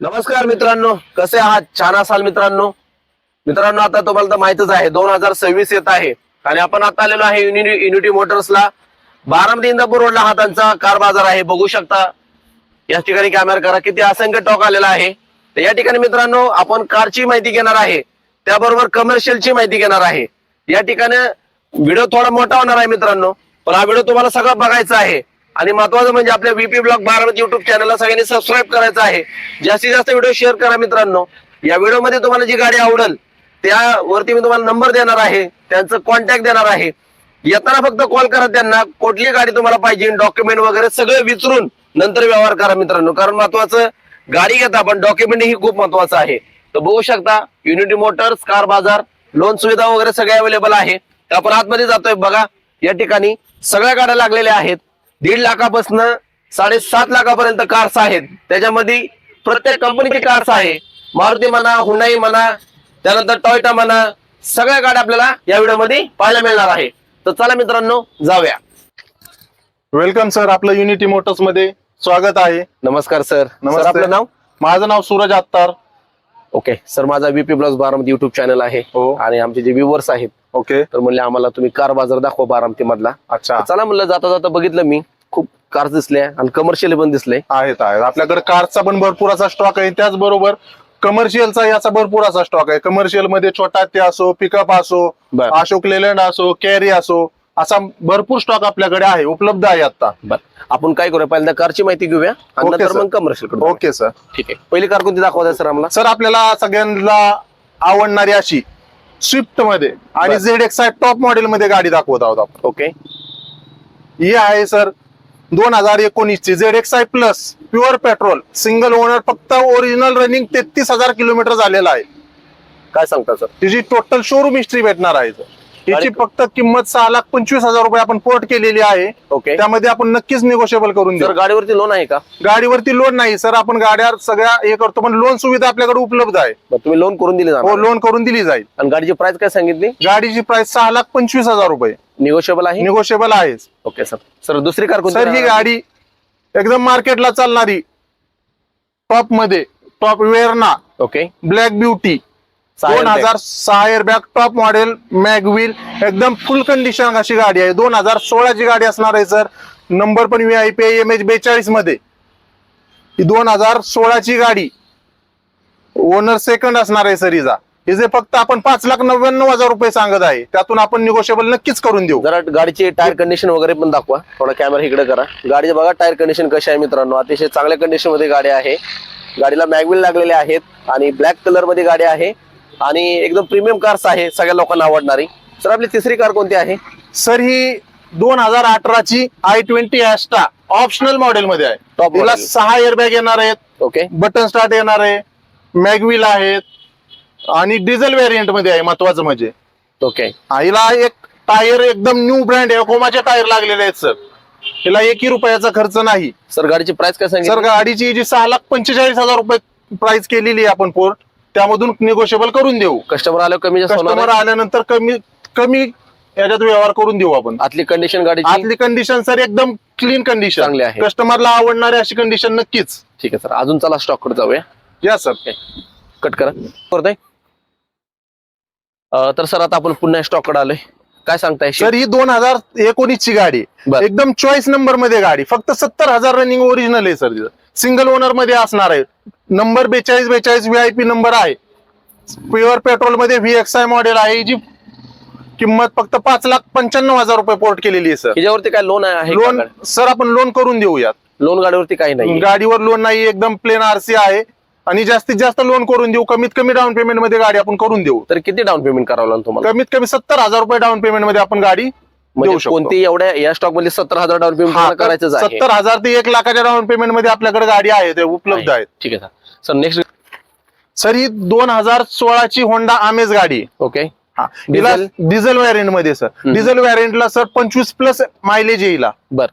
नमस्कार मित्रांनो कसे आहात? छान असाल मित्रांनो? मित्रांनो आता तुम्हाला तर माहितच आहे दोन हजार सव्वीस येत आहे. आणि आपण आता आलेलो आहे युनिटी युनिटी मोटर्सला. बारामती इंदापूर रोडला हा त्यांचा कार बाजार आहे बघू शकता. या ठिकाणी कॅमेरा करा किती असंख्य टॉक आलेला आहे. तर या ठिकाणी मित्रांनो आपण कारची माहिती घेणार आहे. त्याबरोबर कमर्शियलची माहिती घेणार आहे. या ठिकाणी व्हिडिओ थोडा मोठा होणार आहे मित्रांनो पण हा व्हिडिओ तुम्हाला सगळं बघायचा आहे. आणि महत्वाचं म्हणजे आपल्या व्हीपी ब्लॉग बारामती युट्यूब चॅनलला सगळ्यांनी सबस्क्राईब करायचं आहे. जास्तीत जास्त व्हिडिओ शेअर करा मित्रांनो. या व्हिडिओमध्ये तुम्हाला जी गाडी आवडेल त्यावरती मी तुम्हाला नंबर देणार आहे. त्यांचं कॉन्टॅक्ट देणार आहे. येताना फक्त कॉल करा त्यांना. कुठली गाडी तुम्हाला पाहिजे डॉक्युमेंट वगैरे सगळं विचारून नंतर व्यवहार करा मित्रांनो. कारण महत्वाचं गाडी घेता पण डॉक्युमेंट ही खूप महत्वाचं आहे. तर बघू शकता युनिटी मोटर्स कार बाजार लोन सुविधा वगैरे सगळे अवेलेबल आहे. आपण आतमध्ये जातोय बघा. या ठिकाणी सगळ्या गाड्या लागलेल्या आहेत. दीड लाखापासून साडेसात लाखापर्यंत कार्स आहेत. त्याच्यामध्ये प्रत्येक कंपनीची कार्स आहे. मारुती म्हणा हुंडाई म्हणा त्यानंतर टॉयटा म्हणा सगळ्या गाड्या आपल्याला या व्हिडिओमध्ये पाहायला मिळणार आहे. तर चला मित्रांनो जाऊया. वेलकम सर आपलं युनिटी मोटर्समध्ये स्वागत आहे. नमस्कार सर सर नमस्ते. आपलं नाव? माझं नाव सूरज आत्तार. ओके सर माझा BP blogs Baramati YouTube channel आहे. हो. आणि आमचे जे व्ह्युअर्स आहेत ओके. तर म्हणले आम्हाला तुम्ही कार बाजार दाखवा बारामती मधला अच्छा चला म्हणलं जाता जाता बघितलं मी. खूप कार्स दिसले आणि कमर्शियल पण दिसले. आहेत आहेत. आपल्याकडे कारचा पण भरपूर असा स्टॉक आहे त्याचबरोबर कमर्शियलचा याचा भरपूर असा स्टॉक आहे. कमर्शियलमध्ये छोटा ते असो पिकअप असो. अशोक लेलंड असो कॅरी असो असा भरपूर स्टॉक आपल्याकडे आहे उपलब्ध आहे आता. आपण काय करूया? पहिल्यांदा कारची माहिती घेऊया आणि नंतर. मग कमर्शियल करू ओके सर ठीक आहे. पहिली कार कोणती दाखवता सर आम्हाला. सर आपल्याला सगळ्यांना आवडणारी अशी स्विफ्टमध्ये आणि. झेड एक्स टॉप मॉडेल मध्ये गाडी दाखवत आहोत आपण ओके ही आहे सर दोन हजार एकोणीस ची Z X I plus pure petrol single owner फक्त ओरिजिनल रनिंग तेहतीस हजार किलोमीटर झालेला आहे काय सांगता सर तिची टोटल शोरूम हिस्ट्री भेटणार आहे sir. आणि- फक्त किंमत सहा लाख पंचवीस हजार रुपये आपण पोर्ट केलेली आहे. ओके. त्यामध्ये आपण नक्कीच निगोशिएबल करून सर देऊ. गाडीवरती लोन आहे का? गाडीवरती लोन नाही सर. आपण गाड्या सगळ्या हे करतो पण लोन सुविधा आपल्याकडे उपलब्ध आहे. बरं, तुम्ही लोन करून दिले हो जाणार लोन करून दिली जाईल. आणि गाडीची प्राइस काय सांगितली? गाडीची प्राइस सहा लाख पंचवीस हजार रुपये. निगोशिएबल आहे? निगोशिएबल आहे. Okay sir. सर दुसरी कार कोणती सर ही राहणार? गाडी एकदम मार्केटला चालणारी टॉपमध्ये टॉप वेअरना ओके. ब्लॅक ब्युटी दोन. हजार सहा एअरबॅग टॉप मॉडेल मॅगविल एकदम फुल कंडिशन अशी गाडी आहे. दोन हजार सोळाची गाडी असणार आहे सर नंबर पण V I P M H बेचाळीसमध्ये. दोन हजार सोळाची गाडी. ओनर सेकंड असणार आहे सर हिचा. हिचे फक्त आपण पाच लाख नव्याण्णव हजार रुपये सांगत आहे. त्यातून आपण निगोशिएबल नक्कीच करून देऊ. जरा गाडीची टायर कंडिशन वगैरे पण दाखवा. थोडा कॅमेरा इकडे करा. गाडीचे बघा टायर कंडिशन कशी आहे मित्रांनो. अतिशय चांगल्या कंडिशनमध्ये गाडी आहे. गाडीला मॅगविल लागलेले आहेत आणि ब्लॅक कलरमध्ये गाडी आहे. आणि एकदम प्रीमियम कार्स आहे सगळ्या लोकांना आवडणारी. सर आपली तिसरी कार कोणती आहे? सर ही दोन हजार अठराची I twenty Asta optional model मध्ये आहे. Top तिला. सहा एअरबॅग येणार आहेत. ओके बटन स्टार्ट येणार आहे. मॅगविल आहेत. आणि डिझेल व्हेरियंटमध्ये आहे महत्वाचं म्हणजे. ओके हा, हिला एक टायर एकदम न्यू ब्रँड आहे. कोमाचे टायर लागलेले आहेत सर. हिला एकही रुपयाचा खर्च नाही. सर गाडीची प्राइस काय सर सांगितली गाडीची जी सहा लाख पंचेचाळीस हजार रुपये प्राइस केलेली आहे आपण पोर्ट त्यामधून निगोशिएबल करून देऊ. कस्टमर आल्यावर कमी जास्त होणार कस्टमर आहे? आल्यानंतर कमी कमी याच्यात व्यवहार करून देऊ आपण. आतली कंडिशन गाडीची? आतली कंडिशन सर एकदम क्लीन कंडिशन चांगली आहे. कस्टमरला आवडणारी अशी कंडिशन नक्कीच. ठीक आहे सर अजून चला स्टॉककडे जाऊया या सर कट करा. अं, तर सर आता आपण पुन्हा स्टॉककडे आलोय. काय सांगताय? सर ही दोन हजार एकोणीस ची गाडी. बर. एकदम चॉईस नंबरमध्ये गाडी. फक्त सत्तर हजार रनिंग ओरिजिनल आहे सर तिथं सिंगल ओनरमध्ये असणार आहे. नंबर बेचाळीस बेचाळीस व्हीआयपी नंबर आहे. प्युअर पेट्रोलमध्ये व्ही एक्स आय मॉडेल आहे. जी किंमत फक्त पाच लाख पंच्याण्णव हजार रुपये पोर्ट केलेली आहे सर. ह्याच्यावरती काय लोन आहे लोन सर आपण लोन करून देऊयात. लोन गाडीवरती काही नाही. गाडीवर लोन नाही एकदम प्लेन आरसी आहे. आणि जास्तीत जास्त लोन करून देऊ कमीत कमी डाऊन पेमेंटमध्ये गाडी आपण करून देऊ. तर किती डाऊन पेमेंट करावं लागेल तुम्हाला? कमीत कमी सत्तर हजार रुपये डाऊन पेमेंटमध्ये आपण गाडी म्हणजे कोणती एवढ्या या स्टॉकमध्ये सत्तर हजार डाऊन पेमेंट करायचं सत्तर हजार ते एक लाखाच्या डाऊन पेमेंटमध्ये आपल्याकडे गाडी आहे ते उपलब्ध आहेत. ठीक आहे सर सर नेक्स्ट सर ही दोन हजार सोळाची होंडा आमेज गाडी. ओके हा. डिझेल? व्हॅरियंटमध्ये सर. डिझेल व्हॅरियंटला सर पंचवीस प्लस मायलेज येईल बर.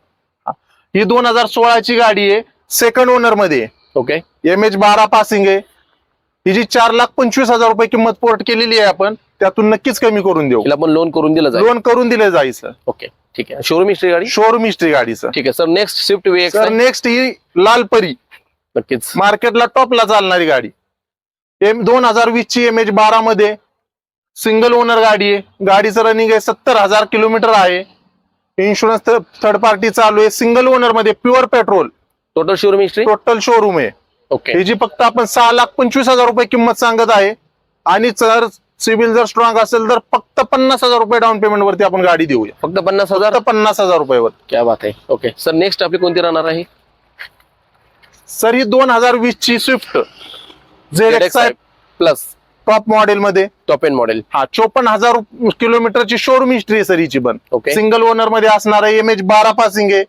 ही. दोन हजार सोळाची गाडी आहे सेकंड ओनरमध्ये. ओके एम एच बारा पासिंग आहे. हिची चार लाख पंचवीस हजार रुपये किंमत पोर्ट केलेली आहे आपण त्यातून नक्कीच कमी करून देऊ. हिला पण लोन करून दिलं जाईल. लोन करून दिले जाईल सर ओके ठीक आहे. शोरूम हिस्ट्री गाडी? शोरूम हिस्ट्री गाडी सर ठीक आहे. Sir next Swift V sir next ही लाल परी. नक्कीच. मार्केटला टॉपला चालणारी गाडी. एम दोन हजार वीस ची एम एच बारा मध्ये सिंगल ओनर गाडी आहे. गाडीचं रनिंग आहे सत्तर हजार किलोमीटर आहे. इन्शुरन्स थर्ड पार्टी चालू आहे. Single ओनरमध्ये pure petrol total showroom history total showroom आहे. ओके ह्याची फक्त आपण सहा लाख पंचवीस हजार रुपये किंमत सांगत आहे आणि जर सिबिल जर स्ट्रॉंग असेल तर फक्त पन्नास हजार रुपये डाऊन पेमेंट वरती आपण गाडी देऊया. फक्त पन्नास हजार? फक्त पन्नास हजार रुपयावर. क्या बात आहे. ओके सर नेक्स्ट आपली कोणती राहणार आहे? सर ही दोन हजार वीस ची Swift Z X I plus top model मध्ये. टॉप एंड मॉडेल हा चोपन्न हजार किलोमीटरची शोरूम हिस्ट्री आहे सर हिची पण. Okay. सिंगल ओनरमध्ये असणार आहे एम एच बारा पासिंग आहे.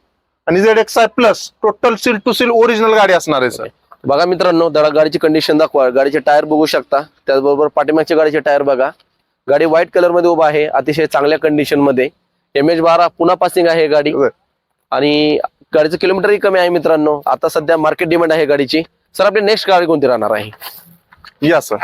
आणि Z X I plus total seal to seal original गाडी असणार आहे सर बघा मित्रांनो जरा गाडीची कंडिशन दाखवा. गाडीचे टायर बघू शकता. त्याचबरोबर पाठीमागच्या गाडीचे टायर बघा. गाडी व्हाईट कलरमध्ये उभा आहे अतिशय चांगल्या कंडिशनमध्ये. एम एच बारा पुन्हा पासिंग आहे गाडी. आणि गाडीचं किलोमीटरही कमी आहे मित्रांनो. आता सध्या मार्केट डिमांड आहे गाडीची. सर आपली नेक्स्ट गाडी कोणती राहणार आहे? या सर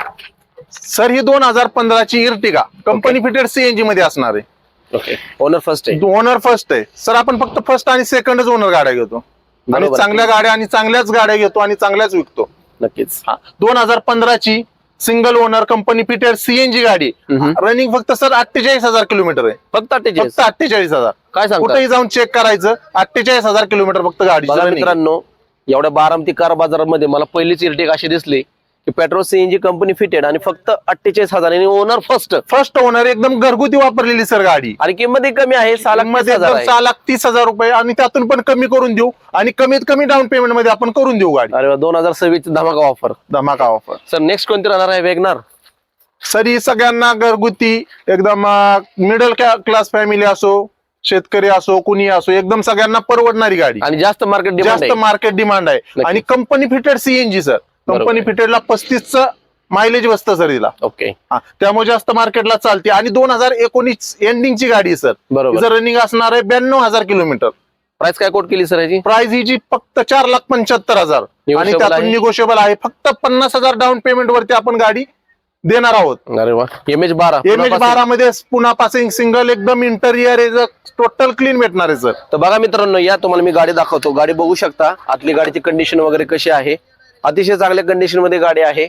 सर ही दोन हजार पंधराची इर्टिगा कंपनी फिटेड सीएनजी मध्ये असणार आहे. ओके ओनर फर्स्ट आहे. ओनर फर्स्ट आहे. सर आपण फक्त फर्स्ट आणि सेकंडच ओनर गाड्या घेतो. आणि बरोबर. चांगल्या गाड्या आणि चांगल्याच गाड्या घेतो आणि चांगल्याच विकतो. नक्कीच. दोन हजार पंधराची single owner company fitted CNG गाडी. हम्म. रनिंग फक्त सर अठ्ठेचाळीस हजार किलोमीटर आहे. फक्त अठ्ठेचाळीस. फक्त अठ्ठेचाळीस हजार. काय सांगता? कुठेही जाऊन चेक करायचं अठ्ठेचाळीस हजार किलोमीटर फक्त गाडी बघा मित्रांनो एवढ्या बारामती कार बाजारामध्ये मला पहिलीच इर्टिक अशी दिसली. की पेट्रोल सीएनजी कंपनी फिटेड आणि फक्त अठ्ठेचाळीस हजार आणि ओनर फर्स्ट फर्स्ट ओनर एकदम घरगुती वापरलेली सर गाडी. आणि किंमत कमी आहे सहा लाखमध्ये. सहा लाख तीस हजार रुपये आणि त्यातून पण कमी करून देऊ आणि कमीत कमी डाऊन पेमेंटमध्ये आपण करून देऊ गाडी. अरे दोन हजार सव्वीस धमाका ऑफर धमाका ऑफर सर नेक्स्ट कोणती राहणार आहे? वेगनार? सर ही सगळ्यांना घरगुती एकदम मिडल क्लास फॅमिली असो शेतकरी असो कुणी असो एकदम सगळ्यांना परवडणारी गाडी. आणि जास्त मार्केट जास्त मार्केट डिमांड आहे. आणि company fitted CNG sir company. फिटेडला पस्तीसचं मायलेज बसतं सर हिला. ओके हा, त्यामुळे जास्त मार्केटला चालते. आणि दोन हजार एकोणीस एंडिंगची गाडी सर बरोबर. रनिंग असणार आहे ब्याण्णव हजार किलोमीटर. प्राइस काय कोट केली सर याची? प्राइस हिची फक्त चार लाख पंच्याहत्तर हजार. आणि त्यातून आहे? निगोशिएबल आहे. फक्त पन्नास हजार डाऊन पेमेंट वरती आपण गाडी देणार आहोत. अरे वा. एम एच बारा. एम एच बारा मध्ये पुन्हा पासिंग सिंगल एकदम इंटरियर टोटल क्लीन भेटणार आहे सर तर बघा मित्रांनो या तुम्हाला मी गाडी दाखवतो. गाडी बघू शकता. आतली गाडीची कंडिशन वगैरे कशी आहे. अतिशय चांगल्या कंडिशनमध्ये गाडी आहे.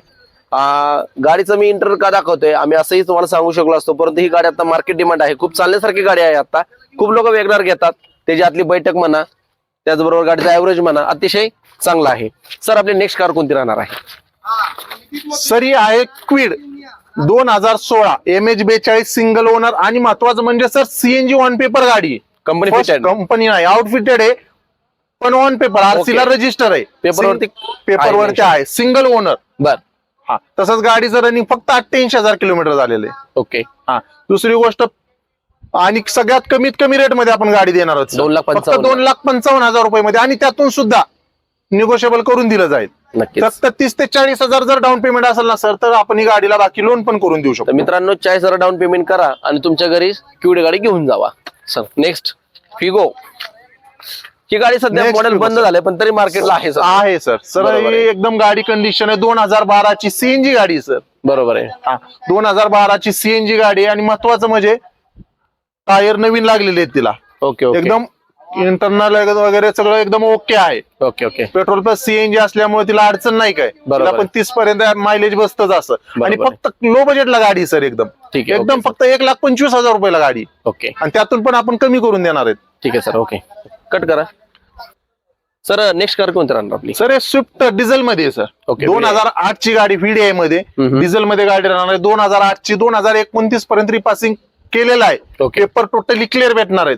गाडीचं मी इंटर का दाखवतोय? आम्ही असंही तुम्हाला सांगू शकलो असतो परंतु ही गाडी आता मार्केट डिमांड आहे. खूप चालण्यासारखी गाडी आहे आता. खूप लोक वेगणार घेतात. त्याची आतली बैठक म्हणा त्याचबरोबर गाडीचा ऍव्हरेज म्हणा अतिशय चांगला आहे. सर आपली नेक्स्ट कार कोणती राहणार आहे? सर ही आहे क्विड दोन हजार सोळा एम एच बेचाळीस सिंगल ओनर आणि महत्वाचं म्हणजे सर सीएनजी ऑन पेपर गाडी. कंपनी कंपनी नाही आउटफिटेड आहे. पण ऑन पेपर आरसी ला Okay. रजिस्टर आहे. पेपरवरती पेपरवरती आहे. सिंगल ओनर बर. हा. तसंच गाडीचं रनिंग फक्त अठ्ठ्याऐंशी हजार किलोमीटर झालेलं आहे. ओके हा. दुसरी गोष्ट आणि सगळ्यात कमीत कमी रेटमध्ये आपण गाडी देणार आहोत. दोन लाख फक्त. दोन लाख पंचावन्न हजार रुपये मध्ये आणि त्यातून सुद्धा निगोशिएबल करून दिलं जाईल. फक्त तीस ते चाळीस हजार जर डाऊन पेमेंट असेल ना सर तर आपण ही गाडीला बाकी लोन पण करून देऊ शकतो. मित्रांनो चाळीस हजार डाऊन पेमेंट करा आणि तुमच्या घरी क्यूड गाडी घेऊन जावा. सर नेक्स्ट फिगो ही गाडी सध्या Next मॉडेल बंद. झालंय पण तरी मार्केटला आहे सर आहे सर सर बरोबर ही आहे. एकदम गाडी कंडिशन आहे. दोन हजार बाराची सीएनजी गाडी सर बरोबर आहे. दोन हजार बाराची सीएनजी गाडी आहे. आणि महत्वाचं म्हणजे टायर नवीन लागलेले आहेत तिला. Okay okay. एकदम इंटरनल वगैरे सगळं एकदम ओके आहे. Okay okay. Petrol plus CNG असल्यामुळे तिला अडचण नाही काय. बरोबर तिला पण तीस पर्यंत मायलेज बसतच असं. आणि आहे. फक्त लो बजेटला गाडी सर एकदम. ठीक आहे एकदम फक्त एक लाख पंचवीस हजार रुपयाला गाडी. ओके. आणि त्यातून पण आपण कमी करून देणार आहेत. ठीक आहे सर ओके. कट करा. सर नेक्स्ट कार कोणती राहणार आपली? सर हे स्विफ्ट डिझेल मध्ये आहे सर. Okay, दोन VDI. हजार आठ ची गाडी व्हीडीआयमध्ये हम्म. डिझेल मध्ये गाडी राहणार आहे. दोन हजार आठ ची दोन हजार एकोणतीस पर्यंत रिपासिंग केलेलं आहे. ओके पेपर टोटली क्लिअर भेटणार आहेत.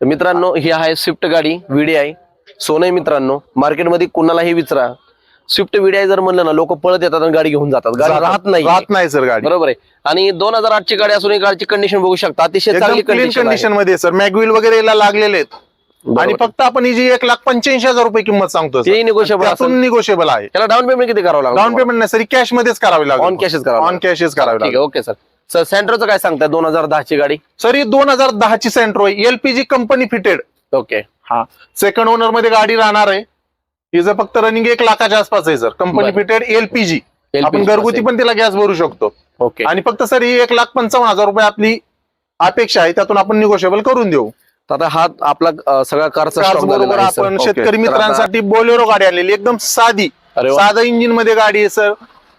तर मित्रांनो ही आहे स्विफ्ट गाडी व्हीडीआय सोनं आहे मित्रांनो मार्केटमध्ये कुणालाही विचारा. स्विफ्ट व्हीडीआय जर म्हणलं ना लोक पळत येतात आणि गाडी घेऊन जातात. गाडी राहत नाही. राहत नाही सर गाडी. बरोबर आहे. आणि दोन हजार आठची गाडी असून ही गाडीची कंडिशन बघू शकता. अतिशय एकदम चांगली क्लीन कंडिशन कंडिशनमध्ये सर. मॅगविल वगैरे याला लागलेले आहेत. आणि फक्त आपण ही जी एक लाख पंच्याऐंशी हजार रुपये किंमत सांगतो. तेही negotiable त्यातून. निगोशिएबल आहे. त्याला डाऊन पेमेंट किती करावं लागलं डाऊन पेमेंट नाही सर कॅश मध्येच करावी लागेल ऑन कॅशच करावं ऑन कॅशच करावी लागेल. ओके सर सर सेंट्रोचं काय सांगताय? दोन हजार दहाची गाडी? सर ही दोन हजार दहाची सेंट्रो आहे. एलपीजी कंपनी फिटेड ओके हा. सेकंड ओनरमध्ये गाडी राहणार आहे. हिचं फक्त रनिंग एक लाखाच्या आसपास आहे सर. कंपनी. फिटेड एलपीजी आपण घरगुती. पण तिला गॅस भरू शकतो. ओके आणि फक्त सर ही एक लाख पंचावन्न हजार रुपये आपली अपेक्षा आहे. त्यातून आपण निगोशिएबल करून देऊ. आता हा आपला सगळा कारचा बरोबर. आपण. शेतकरी मित्रांसाठी बोलेरो गाडी आणलेली एकदम साधी. साधा इंजिनमध्ये गाडी आहे सर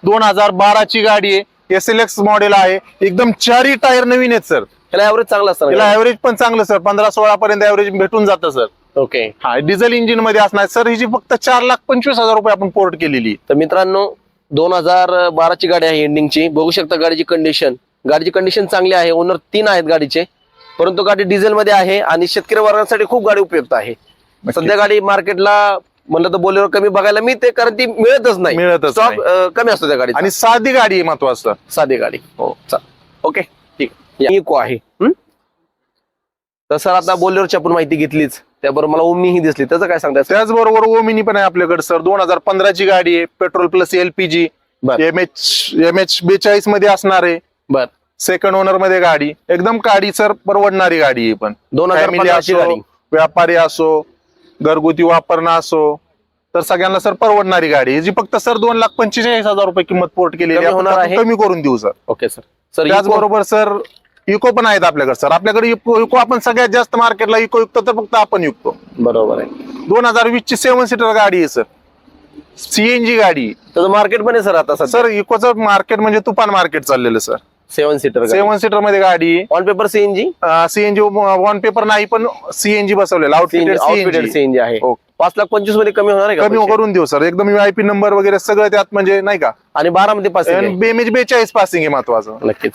दोन हजार बाराची गाडी आहे. एस एल एक्स मॉडेल आहे. एकदम चारही टायर नवीन आहेत सर याला ऍव्हरेज चांगला असतं त्याला ऍव्हरेज पण चांगलं सर पंधरा सोळा पर्यंत ऍव्हरेज भेटून जातं सर ओके हा डिझेल इंजिनमध्ये असणार. सर हिची फक्त चार लाख पंचवीस हजार रुपये आपण पोर्ट केलेली. तर मित्रांनो दोन हजार बाराची गाडी आहे एंडिंगची बघू शकता गाडीची कंडिशन गाडीची कंडिशन चांगली आहे. ओनर तीन आहेत गाडीचे. परंतु गाडी डिझेल मध्ये आहे आणि शेतकरी वर्गासाठी खूप गाडी उपयुक्त आहे. सध्या गाडी मार्केटला म्हणलं तर बोलेरो कमी बघायला मिळते कारण ती मिळतच नाही. मिळतच स्टॉक कमी असतो त्या गाडीचा. आणि साधी गाडी आहे महत्वाचं. साधी गाडी. हो. चल ओके ठीक. आहे इको आहे? तर सर आता बोलेरोची आपण माहिती घेतलीच. त्याबरोबर मला ओमनी ही दिसली. त्याचं काय सांगताय sir? त्याचबरोबर ओमिनी पण आहे आपल्याकडे सर. दोन हजार पंधराची गाडी आहे. Petrol plus LPG M H M H बेचाळीसमध्ये असणार आहे. बर. सेकंड ओनरमध्ये गाडी. एकदम गाडी सर परवडणारी गाडी आहे पण. दोन हजार असो, व्यापारी असो घरगुती वापरणं असो तर सगळ्यांना सर परवडणारी गाडी जी फक्त सर दोन लाख पंचेचाळीस हजार रुपये किंमत पोर्ट केलेली आहे. कमी करून देऊ सर. Okay sir. सर त्याचबरोबर सर इको पण आहेत आपल्याकडे सर. आपल्याकडे इको आपण सगळ्यात जास्त मार्केटला इको विकतो तर फक्त आपण विकतो बरोबर आहे. दोन हजार वीस ची सेव्हन सीटर गाडी आहे सर. सीएनजी गाडी. त्याचं मार्केट पण आहे सर आता सर सर इकोचं मार्केट म्हणजे तुफान मार्केट चाललेलं सर. सेव्हन सीटर सेव्हन सीटरमध्ये गाडी. On paper CNG CNG on paper नाही पण सीएनजी बसवलेलं. आउटफिटेड आउटफिटेड सीएनजी आहे. पाच लाख पंचवीसमध्ये कमी होणार आहे कमी? करून देऊ सर एकदम व्हीआयपी नंबर वगैरे सगळं त्यात म्हणजे नाही का? आणि बारा मध्ये पास एमएच बेचाळीस पासिंग आहे महत्वाचं. नक्कीच.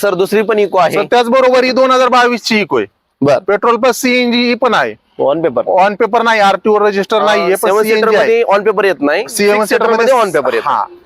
सर दुसरी पण इको आहे. त्याचबरोबर ही दोन हजार बावीस ची इको आहे. बर. पेट्रोल प्लस सीएनजी पण आहे. ऑन पेपर ऑन पेपर नाही आरटीओ रजिस्टर नाही सेव्हन सीटरमध्ये ऑन पेपर येत नाही. सेव्हन सीटरमध्ये ऑन पेपर येत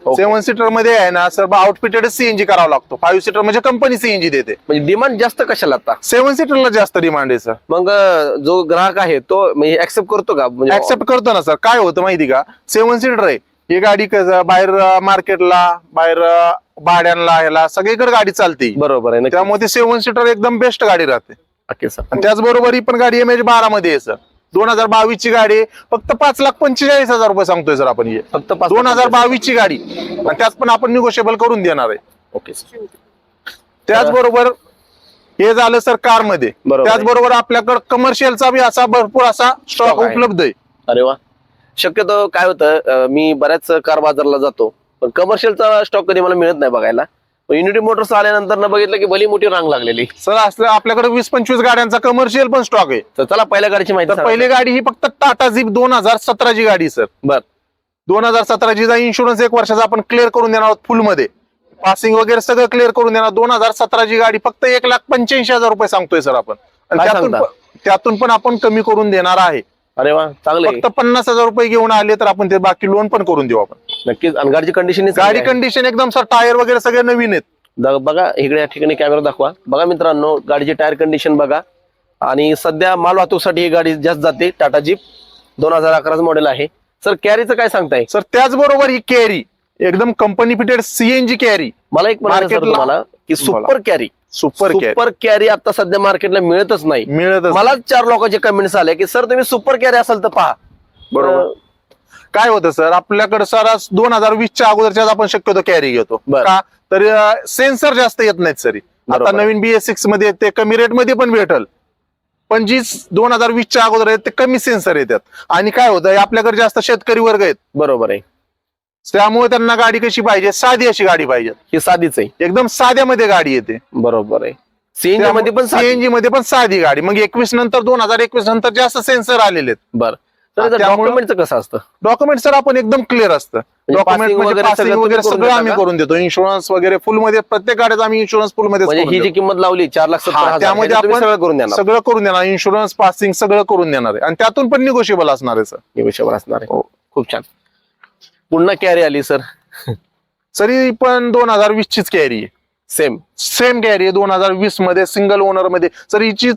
Okay. सेव्हन सीटरमध्ये आहे ना सर आउटफिटेड सीएनजी करावा लागतो. फाईव्ह सीटर म्हणजे कंपनी सीएनजी देते. म्हणजे डिमांड जास्त कशाला आता? सेव्हन सीटरला जास्त डिमांड आहे सर मग अं, जो ग्राहक आहे तो म्हणजे ऍक्सेप्ट करतो का? म्हणजे ऍक्सेप्ट करतो ना सर काय होतं माहिती का? सेव्हन सीटर आहे. ही गाडी कसं बाहेर मार्केटला बाहेर अं, भाड्यांना ह्याला सगळीकडे गाडी चालते. बरोबर आहे नक्की त्यामुळे ती सेव्हन सीटर एकदम बेस्ट गाडी राहते. Okay sir. आणि त्याचबरोबर ही पण गाडी एम एच बारा मध्ये आहे सर. दोन हजार बावीस ची गाडी आहे. फक्त पाच लाख पंचेचाळीस हजार रुपये सांगतोय सर आपण ही. फक्त पाच दोन हजार बावीस ची गाडी. आणि त्यात पण आपण निगोशिएबल करून देणार आहे. Okay sir. त्याचबरोबर हे झालं सर कारमध्ये बरोबर आहे. त्याचबरोबर आपल्याकडे कमर्शियलचा बी असा भरपूर असा स्टॉक Stock आहे. उपलब्ध आहे. अरे वा. शक्यतो काय होतं अं, मी बऱ्याच कार बाजारला जातो पण कमर्शियलचा स्टॉक कधी मला मिळत नाही बघायला. युनिटी मोटर्स आल्यानंतर ना बघितलं की भली मोठी रांग लागलेली. सर असलं आपल्याकडे वीस पंचवीस गाड्यांचा कमर्शियल पण स्टॉक आहे. तर चला पहिल्या गाडीची माहिती तर सांगा. पहिली गाडी ही फक्त टाटा झिप दोन हजार सतराची गाडी सर बर. दोन हजार सतराची इन्शुरन्स एक वर्षाचा आपण क्लिअर करून देणार आहोत फुलमध्ये. पासिंग वगैरे सगळं क्लिअर करून देणार दोन हजार सतराची गाडी फक्त एक लाख पंच्याऐंशी हजार रुपये सांगतोय सर आपण. आणि काय त्यातून सांगता? पण- त्यातून पण आपण कमी करून देणार आहे. अरे वा चांगलं. फक्त पन्नास हजार रुपये घेऊन आले तर आपण ते बाकी लोन पण करून देऊ आपण. नक्कीच आणि गाडीची कंडिशन गाडी कंडिशन एकदम सर टायर वगैरे सगळे नवीन आहेत. बघा इकडे या ठिकाणी कॅमेरा दाखवा. बघा मित्रांनो गाडीची टायर कंडिशन बघा. आणि सध्या माल वाहतूकसाठी ही गाडी जास्त जाते टाटा जीप. दोन हजार अकराच मॉडेल आहे. सर कॅरीचं काय सांगताय? सर त्याचबरोबर ही कॅरी एकदम कंपनी फिटेड सीएनजी कॅरी मला एक म्हणायचं सर Market ला- तुम्हाला की super Carry super Carry super Carry आता सध्या मार्केटला मिळतच नाही. मिळत मला चार लोकांचे कमेंट्स आले की सर तुम्ही सुपर कॅरी असाल तर पहा. बरोबर. काय होतं सर? आपल्याकडे सरास दोन हजार वीसच्या अगोदरच्याच आपण शक्यतो कॅरी घेतो. का? तर सेन्सर जास्त येत नाहीत सर. आता. नवीन बीएस सिक्समध्ये ते कमी रेटमध्ये पण भेटल. पण जी दोन हजार वीसच्या अगोदर आहेत ते कमी सेन्सर येतात. आणि काय होतं आपल्याकडे जास्त शेतकरी वर्ग आहेत. बरोबर आहे. त्यामुळे त्यांना गाडी कशी पाहिजे? साधी अशी गाडी पाहिजे. ही साधीच आहे. एकदम साध्यामध्ये गाडी येते. बरोबर आहे. सीएनजी मध्ये पण. सीएनजी मध्ये पण साधी गाडी. मग एकवीस नंतर दोन हजार एकवीस नंतर जास्त सेन्सर आलेले आहेत. बरं. डॉक्युमेंटचं कसं असतं? डॉक्युमेंट सर आपण एकदम क्लिअर असतं. डॉक्युमेंट passing म्हणजे वगैरे सगळं आम्ही? करून देतो. इन्शुरन्स वगैरे फुलमध्ये प्रत्येक गाड्यात आम्ही इन्शुरन्स फुलमध्ये म्हणजे ही जी किंमत लावली चार लाख त्यामध्ये आपण सगळं करून देणार. सगळं करून देणार. इन्शुरन्स पासिंग सगळं करून देणार आहे. आणि त्यातून पण निगोशिएबल असणार आहे सर निमिषावर असणार आहे. हो. खूप छान. पुन्हा कॅरी आली सर तरी पण दोन हजार वीस चीच कॅरी आहे. सेम सेम कॅरी आहे दोन हजार वीसमध्ये सिंगल ओनरमध्ये. सर हिची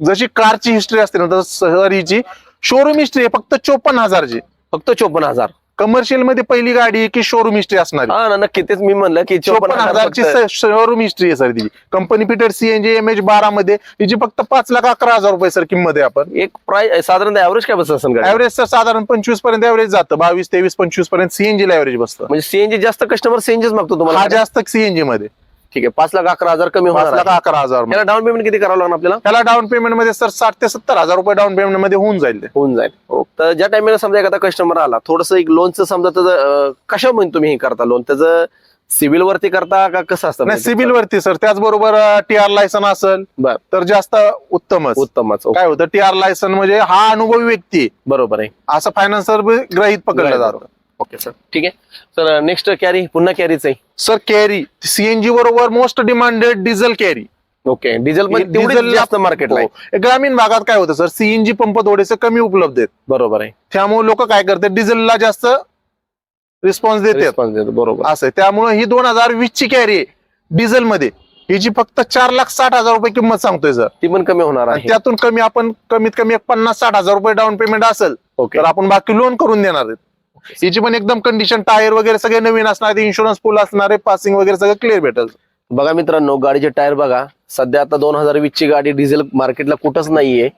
जशी कारची हिस्ट्री असते ना तसं सर हिची शोरूम हिस्ट्री आहे फक्त चोपन्न हजारची. फक्त चोपन्न हजार. कमर्शियलमध्ये पहिली गाडी की शोरूम हिस्ट्री असणार हा ना नक्की. तेच मी म्हणलं की चोपन्न हजारची शोरूम हिस्ट्री आहे सर ती company fitted CNG M H बारा मध्ये हिची फक्त पाच लाख अकरा हजार रुपये सर किंमत आहे आपण. एक प्राइस साधारणतः ऍव्हरेज काय बसत असेल गाडी? ऍव्हरेज सर साधारण पंचवीसपर्यंत ऍव्हरेज जातं. बावीस तेवीस पंचवीसपर्यंत सीएनजी ला ऍव्हरेज बसतं. म्हणजे सीएनजी जास्त कस्टमर सीएनजीच मागतो हा तुम्हाला जास्त सीएनजी मध्ये. ठीक आहे पाच लाख अकरा हजार कमी पाच होणार लाख आहे. अकरा हजार याला डाऊन पेमेंट किती करावं लागणार आपल्याला? त्याला डाऊन पेमेंटमध्ये सर साठ ते सत्तर हजार रुपये डाऊन पेमेंटमध्ये होऊन जाईल ते. होऊन जाईल. तर ज्या टाइमला समजा एखादा कस्टमर आला थोडस एक लोनचं समजा त्याचं कशा म्हणून तुम्ही हे करता लोन त्याचं सिव्हिल वरती करता का कसं असतं? नाही सिव्हिल वरती सर. त्याचबरोबर टी आर लायसन असेल बर. तर जास्त उत्तमच. उत्तमच. काय होतं टी आर लायसन म्हणजे हा अनुभवी व्यक्ती. बरोबर आहे. असं फायनान्सर ग्रहित पकडलं जातं. ओके सर ठीक आहे. सर नेक्स्ट कॅरी पुन्हा कॅरीच आहे. सर कॅरी सीएनजी बरोबर most demanded diesel Carry okay diesel पण डिझेलला- जास्त मार्केटला आहे. हो. ग्रामीण भागात काय होतं सर सीएनजी पंप थोडेसे कमी उपलब्ध आहेत. बरोबर आहे. त्यामुळे लोक काय करतात डिझेलला जास्त रिस्पॉन्स देतात. Response देतो, बरोबर. असं. त्यामुळे ही दोन हजार वीस ची कॅरी आहे डिझेल मध्ये हिची फक्त चार लाख साठ हजार रुपये किंमत सांगतोय सर ती पण कमी होणार आणि आहे. त्यातून कमी आपण कमीत कमी एक पन्नास साठ हजार रुपये डाऊन पेमेंट असेल ओके तर आपण बाकी लोन करून देणार आहेत. हिची पण एकदम कंडिशन टायर वगैरे सगळे नवीन असणार इन्शुरन्स फुल असणार आहे पासिंग वगैरे सगळं क्लिअर भेटेल बघा मित्रांनो गाडीचे टायर बघा. सध्या आता दोन हजार वीस ची गाडी डिझेल मार्केटला कुठंच नाहीये.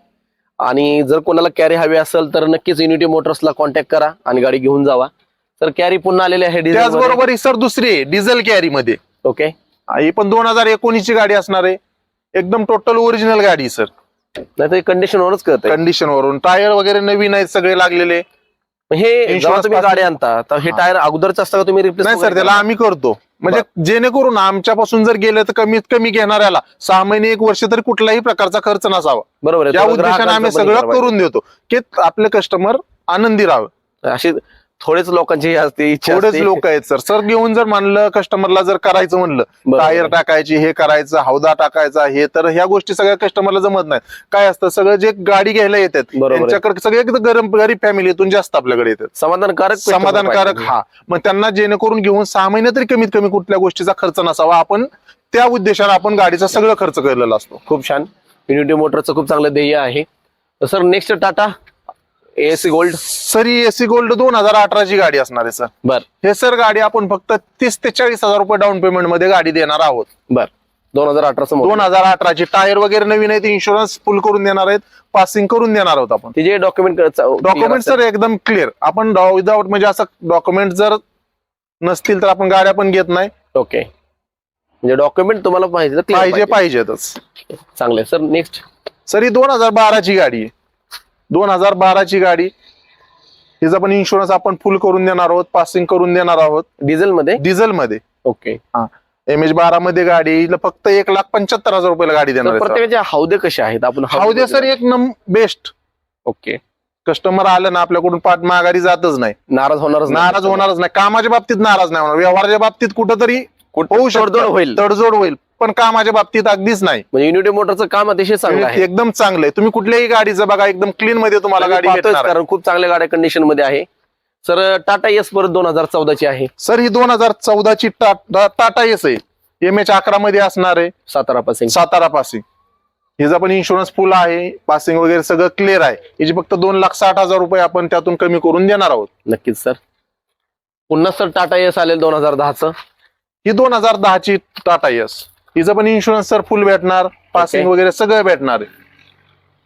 आणि जर कोणाला कॅरी हवी असेल तर नक्कीच युनिटी मोटर्सला कॉन्टॅक्ट करा आणि गाडी घेऊन जावा. तर कॅरी पुन्हा आलेली आहे त्याचबरोबर ही सर दुसरी डिझेल कॅरी मध्ये. ओके ही पण दोन हजार एकोणीस ची गाडी असणार आहे. एकदम टोटल ओरिजिनल गाडी सर नाही तर कंडिशनवरच कंडिशन वरून. टायर वगैरे नवीन आहेत सगळे लागलेले. हे जेव्हा तुम्ही पासून- गाडी आणता तर हे टायर अगोदरच असतं का तुम्ही रिप्लेस नाही सर त्याला आम्ही करतो. म्हणजे जेणेकरून आमच्यापासून जर गेलं तर कमीत कमी घेणाऱ्याला सहा महिने एक वर्ष तरी कुठल्याही प्रकारचा खर्च नसावा. बरोबर आहे या थोडं उद्देशाने ग्राहकांचं आम्ही पण सगळं. करून देतो की आपले कस्टमर आनंदी राहावे. अशी थोडेच लोकांची असते थोडेच. लोक आहेत सर. सर घेऊन जर म्हणलं कस्टमरला जर करायचं म्हणलं टायर. टाकायची हे करायचं हौदा टाकायचा हे तर ह्या गोष्टी सगळ्या कस्टमरला जमत नाहीत. काय असतं सगळं जे गाडी घ्यायला येतात. त्यांच्याकडे सगळे गरम गरीब फॅमिलीतून जास्त आपल्याकडे येतात. समाधानकारक समाधानकारक. हा. मग त्यांना जेणेकरून घेऊन सहा महिने तरी कमीत कमी कुठल्या गोष्टीचा खर्च नसावा. आपण त्या उद्देशाने आपण गाडीचा सगळं खर्च केलेला असतो. खूप छान. युनिटी मोटरचं खूप चांगलं ध्येय आहे. Sir next Tata. Ace Gold sir ही एसी गोल्ड दोन हजार अठराची गाडी असणार आहे सर. बर. हे सर गाडी आपण फक्त तीस ते चाळीस हजार रुपये डाऊन पेमेंटमध्ये गाडी देणार आहोत. बर. दोन हजार अठराचं दोन. हजार अठराची टायर वगैरे नवीन आहेत इन्शुरन्स फुल करून देणार आहेत पासिंग करून देणार आहोत आपण. तिचे डॉक्युमेंट डॉक्युमेंट सर एकदम क्लिअर आपण विदाउट म्हणजे असं डॉक्युमेंट जर नसतील तर आपण गाड्या पण घेत नाही. ओके म्हणजे डॉक्युमेंट तुम्हाला पाहिजे पाहिजे पाहिजेतच. चांगले सर नेक्स्ट सर ही दोन हजार बाराची गाडी आहे. दोन हजार बाराची गाडी. हिचा पण इन्शुरन्स आपण फुल करून देणार आहोत पासिंग करून देणार आहोत. डिझेल मध्ये डिझेल मध्ये ओके. एम एच बारा मध्ये गाडी फक्त एक लाख पंच्याहत्तर हजार रुपयाला गाडी देणार तर आहे सर. प्रत्येकाचे हौदे कसे आहेत? आपण हाऊ सर एक नम बेस्ट ओके. कस्टमर आलं ना आपल्याकडून पाठ माघारी जातच नाही. नाराज होणारच नाही. नाराज होणारच नाही. कामाच्या बाबतीत नाराज नाही होणार. व्यवहाराच्या बाबतीत कुठंतरी कुठं होऊ तडजोड शकतो होईल. तडजोड होईल. पण कामाच्या बाबतीत अगदीच नाही. म्हणजे युनिटी मोटरचं काम अतिशय चांगलं आहे. एकदम चांगलं आहे. तुम्ही कुठल्याही गाडीचं बघा एकदम क्लीन मध्ये तुम्हाला गाडी पाहतोयच भेटणार आहे. कारण खूप चांगल्या गाड्या कंडिशनमध्ये आहे. सर टाटा एस परत दोन हजार चौदाची आहे. सर ही दोन हजार चौदाची टाटा एस आहे. एम एच अकरा मध्ये असणार आहे. सातारा पासिंग सातारा पासिंग हिचा पण इन्शुरन्स फुल आहे. पासिंग वगैरे सगळं क्लिअर आहे. हिची फक्त दोन लाख साठ हजार रुपये आपण त्यातून कमी करून देणार आहोत. नक्कीच सर. पुन्हा सर टाटा एस आलेल दोन हजार दहाचं. ही दोन हजार दहाची टाटा एस हिचं पण इन्शुरन्स सर फुल भेटणार पासिंग. वगैरे सगळं भेटणार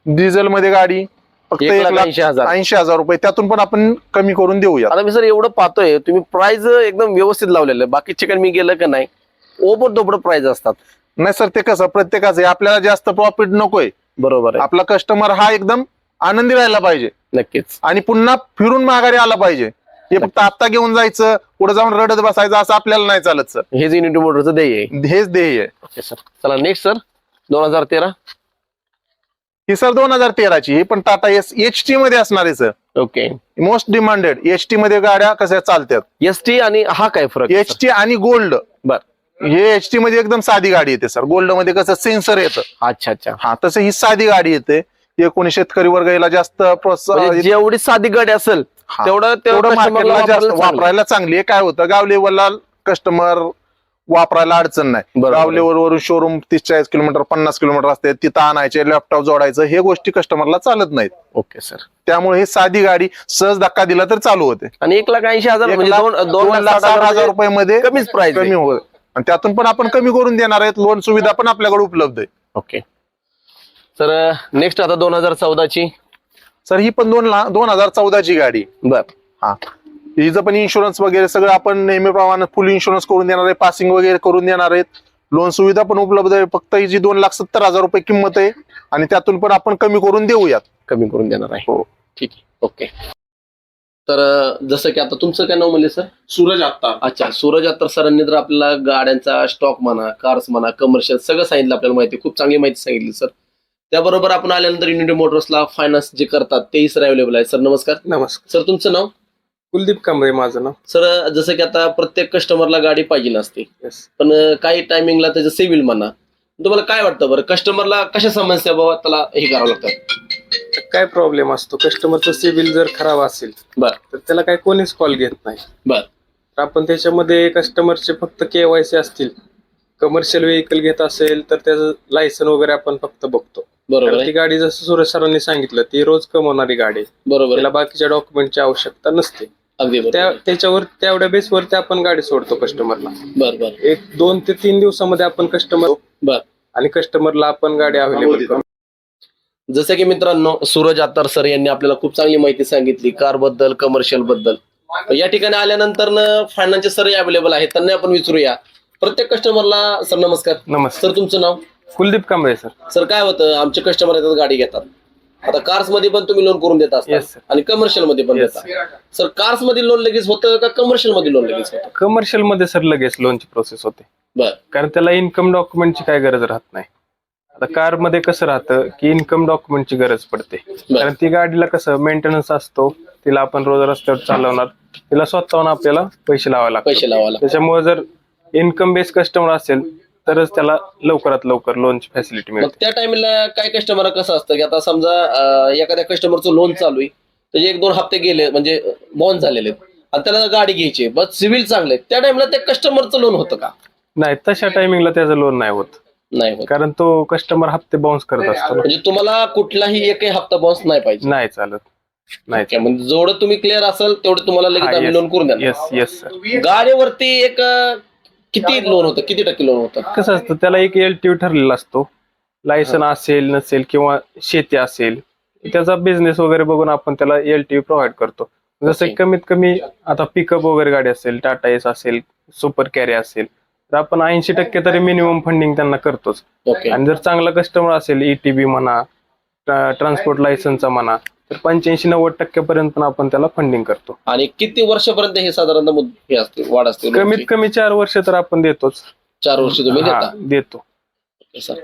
डिझेल मध्ये गाडी फक्त एक लाख ऐंशी हजार. ऐंशी हजार रुपये. त्यातून पण आपण कमी करून देऊया आता मी सर एवढं पाहतोय तुम्ही प्राइस एकदम व्यवस्थित लावलेलं आहे. बाकी चिकन मी गेलं का नाही ओपन दोपड प्राइस असतात. नाही सर ते कसं प्रत्येकाचं आहे. आपल्याला जास्त प्रॉफिट नकोय. बरोबर आहे. आपला कस्टमर हा एकदम आनंदी राहायला पाहिजे. नक्कीच. आणि पुन्हा फिरून माघारी आला पाहिजे. हे फक्त आत्ता घेऊन जायचं पुढे जाऊन रडत बसायचं असं आपल्याला नाही चालत सर. हेच युनिटी मोटरचं ध्येय आहे. हेच ध्येय आहे. Okay sir. चला नेक्स्ट सर. दोन हजार तेरा. ही सर दोन हजार तेराची. ही पण टाटा एस एच टी मध्ये असणार आहे sir. Okay. Most demanded H T मध्ये गाड्या कशा चालतात एस टी आणि हा काय फरक आहे, एच टी आणि गोल्ड? बर. हे एच टी मध्ये एकदम साधी गाडी येते सर. गोल्डमध्ये कसं सेन्सर येतं. अच्छा अच्छा. हा तसं ही साधी गाडी येते. हे कोणी शेतकरी वर्गाला जास्त प्रोत्साहन म्हणजे जेवढी साधी गाडी असेल. तेवढं तेवढं मार्केटला जास्त वापरायला चांगलं काय होतं गाव लेवलला कस्टमर वापरायला अडचण नाही. गाव आहे. लेवल वरून शोरूम तीस चाळीस किलोमीटर पन्नास किलोमीटर असते तिथं आणायचे लॅपटॉप जोडायचं हे गोष्टी कस्टमरला चालत नाहीत. Okay sir. त्यामुळे ही साधी गाडी सहज धक्का दिला तर चालू होते. आणि एक लाख ऐंशी हजार म्हणजे दोन लाख हजार रुपये मध्ये कमीच प्राइस कमी होत आणि त्यातून पण आपण कमी करून देणार आहेत. लोन सुविधा पण आपल्याकडे उपलब्ध आहे. ओके. तर नेक्स्ट आता दोन हजार चौदाची. सर ही पण दोन दोन हजार चौदाची गाडी. बर. हा. हिचं पण इन्शुरन्स वगैरे सगळं आपण नेहमीप्रमाणे फुल इन्शुरन्स करून देणार आहे पासिंग वगैरे करून देणार आहेत. लोन सुविधा पण उपलब्ध आहे फक्त ही जी दोन लाख सत्तर हजार रुपये किंमत आहे. आणि त्यातून पण आपण कमी करून देऊयात. कमी करून देणार आहे. हो. ठीक आहे. ओके. तर जसं की आता तुमचं काय नाव म्हणले सर? सूरज आता अच्छा. सूरज अत्तर सरांनी तर आपल्याला गाड्यांचा स्टॉक म्हणा कार्स म्हणा कमर्शियल सगळं सांगितलं आपल्याला माहिती खूप चांगली माहिती सांगितली सर. त्याबरोबर आपण आल्यानंतर युनिटी मोटर्सला फायनान्स जे करतात तेही सर अवेलेबल आहे सर नमस्कार. नमस्कार. सर तुमचं नाव? कुलदीप कांबळे माझं नाव. सर जसं की आता प्रत्येक कस्टमरला गाडी पाहिजे नसते पण काही टायमिंगला त्याचं सिव्हिल म्हणा. तुम्हाला काय वाटतं बरं? कस्टमरला कशा समस्या बाबा त्याला हे करावं लागतं? काय प्रॉब्लेम असतो? कस्टमरचं सिबिल जर खराब असेल बर. तर त्याला काय कोणीच कॉल घेत नाही. बर. तर आपण त्याच्यामध्ये कस्टमरचे फक्त केवायसी असतील. कमर्शियल व्हेकल घेत असेल तर त्याचं लायसन वगैरे आपण फक्त बघतो. बरोबर ती गाडी जसं सुरेश सरांनी सांगितलं ती रोज कमवणारी गाडी आहे. बरोबर त्याला. बाकीच्या डॉक्युमेंटची आवश्यकता नसते. अगदी बरोबर. त्याच्यावर तेवढ्या बेसवरती आपण गाडी सोडतो कस्टमरला बर बर. एक दोन ते तीन दिवसामध्ये आपण कस्टमर बर. आणि कस्टमरला आपण गाडी अवेलेबल करू. जसं की मित्रांनो सूरज आत्तार सर यांनी आपल्याला खूप चांगली माहिती सांगितली कारबद्दल कमर्शियलबद्दल. या ठिकाणी आल्यानंतर फायनान्सचे सर अवेलेबल आहेत. त्यांना आपण विचारूया. प्रत्येक कस्टमरला सर नमस्कार. नमस्कार. सर तुमचं नाव? कुलदीप कांबळे सर सर काय होतं आमचे कस्टमर येतात गाडी घेतात. आता कार्समध्ये पण तुम्ही लोन करून देत Yes, असता sir. आणि कमर्शियलमध्ये पण Yes, देता. सर कार्समध्ये लोन लगेच होतं का कमर्शियलमध्ये लोन लगेच होतं? कमर्शियलमध्ये सर लगेच लोनची प्रोसेस होते. बर. कारण त्याला इन्कम डॉक्युमेंटची काय गरज राहत नाही. आता कारमध्ये कसं राहतं की इन्कम डॉक्युमेंटची गरज पडते. कारण ती गाडीला कसं मेंटेनन्स असतो तिला आपण रोज रस्त्यावर चालवणार तिला स्वतःहून आपल्याला पैसे लावावे लागतात. पैसे लावायला त्याच्यामुळे जर इन्कम बेस कस्टमर असेल तरच त्याला लवकरात लवकर लोनची फॅसिलिटी मग मिळते. त्या टाइमला काय कस्टमर कसं असतं की आता समजा अं, एखाद्या कस्टमरचं लोन चालू आहे त्याचे एक दोन हप्ते गेले म्हणजे बॉन्ड झालेले आहेत. आणि त्याला गाडी घ्यायची बस सिव्हिल चांगले त्या टाइमला त्या कस्टमरचं लोन होतं का? नाही तशा टायमिंगला त्याचं लोन नाही होत. नाही होत. कारण तो कस्टमर हप्ते बाउन्स करत असतो ना. म्हणजे तुम्हाला कुठलाही एकही हप्ता बॉन्स नाही पाहिजे. नाही चालत. नाही Okay, म्हणजे जेवढं तुम्ही क्लिअर असेल तेवढं तुम्हाला लगेच आम्ही लोन करून द्या येस येस सर गाडीवरती एक अं, किती लोन होतं? किती टक्के लोन होतं? कसं असतं त्याला एक एल टी ठरलेला असतो. लायसन असेल नसेल किंवा शेती असेल त्याचा बिझनेस वगैरे बघून आपण त्याला एल टी प्रोव्हाइड करतो. जसं कमीत कमी आता पिकअप वगैरे गाडी असेल टाटा एस असेल सुपर कॅरी असेल तर आपण ऐंशी टक्के तरी मिनिमम फंडिंग त्यांना करतोच. ओके आणि जर चांगला कस्टमर असेल ईटीबी म्हणा ट्रान्सपोर्ट लायसनचा म्हणा तर पंच्याऐंशी नव्वद टक्क्यापर्यंत पण आपण त्याला फंडिंग करतो. आणि किती वर्षापर्यंत हे हे असते वाढ असते कमीत? कमी चार वर्ष तर आपण देतोच. चार वर्ष तुम्ही देता? सर.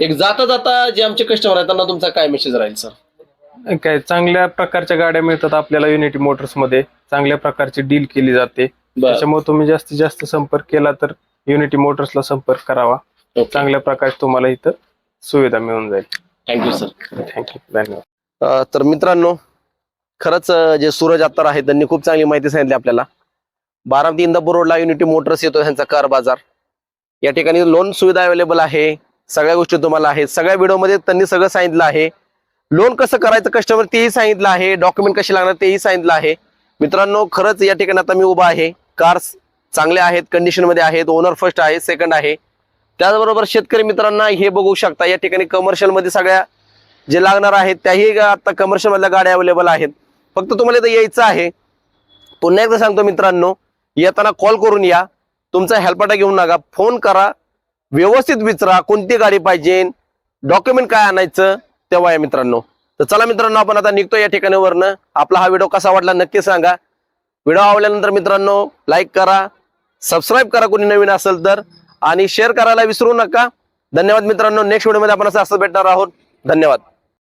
एक जाता जाता जे आमचे कस्टमर आहेत त्यांना तुमचा काय मेसेज राहील सर? काय चांगल्या प्रकारच्या गाड्या मिळतात आपल्याला युनिटी मोटर्समध्ये. चांगल्या प्रकारची डील केली जाते. त्याच्यामुळे तुम्ही जास्तीत जास्त संपर्क केला तर युनिटी मोटर्सला संपर्क करावा. चांगल्या प्रकारे तुम्हाला इथं सुविधा मिळून जाईल. थँक्यू सर थँक्यू धन्यवाद तर मित्रांनो खरंच जे सूरज अत्तर आहेत त्यांनी खूप चांगली माहिती सांगितली आपल्याला. बारामती इंदापूर रोडला युनिटी मोटर्स येतो त्यांचा कार बाजार. या ठिकाणी लोन सुविधा अवेलेबल आहे. सगळ्या गोष्टी तुम्हाला आहेत. सगळ्या व्हिडिओमध्ये त्यांनी सगळं सांगितलं आहे. लोन कसं करायचं कस्टमर तेही सांगितलं आहे. डॉक्युमेंट कसे लागणार तेही सांगितलं आहे. मित्रांनो खरंच या ठिकाणी आता मी उभा आहे. कार्स चांगल्या आहेत कंडिशनमध्ये आहेत. ओनर फर्स्ट आहे सेकंड आहे. त्याचबरोबर शेतकरी मित्रांना हे बघू शकता या ठिकाणी कमर्शियलमध्ये सगळ्या जे लागणार आहेत त्याही आता कमर्शियल मधल्या गाड्या अवेलेबल आहेत. फक्त तुम्हाला इथं यायचं आहे. पुन्हा एकदा सांगतो मित्रांनो येताना कॉल करून या. तुमचा हेल्पाटा घेऊन नका. फोन करा. व्यवस्थित विचारा. कोणती गाडी पाहिजे? डॉक्युमेंट काय आणायचं? तेव्हा या मित्रांनो. तर चला मित्रांनो आपण आता निघतो या ठिकाणीवरनं. आपला हा व्हिडिओ कसा वाटला नक्की सांगा. व्हिडिओ आवडल्यानंतर मित्रांनो लाईक करा. सबस्क्राईब करा कोणी नवीन असेल तर. आणि शेअर करायला विसरू नका. धन्यवाद मित्रांनो. नेक्स्ट व्हिडिओमध्ये आपण असं असं भेटणार आहोत. धन्यवाद.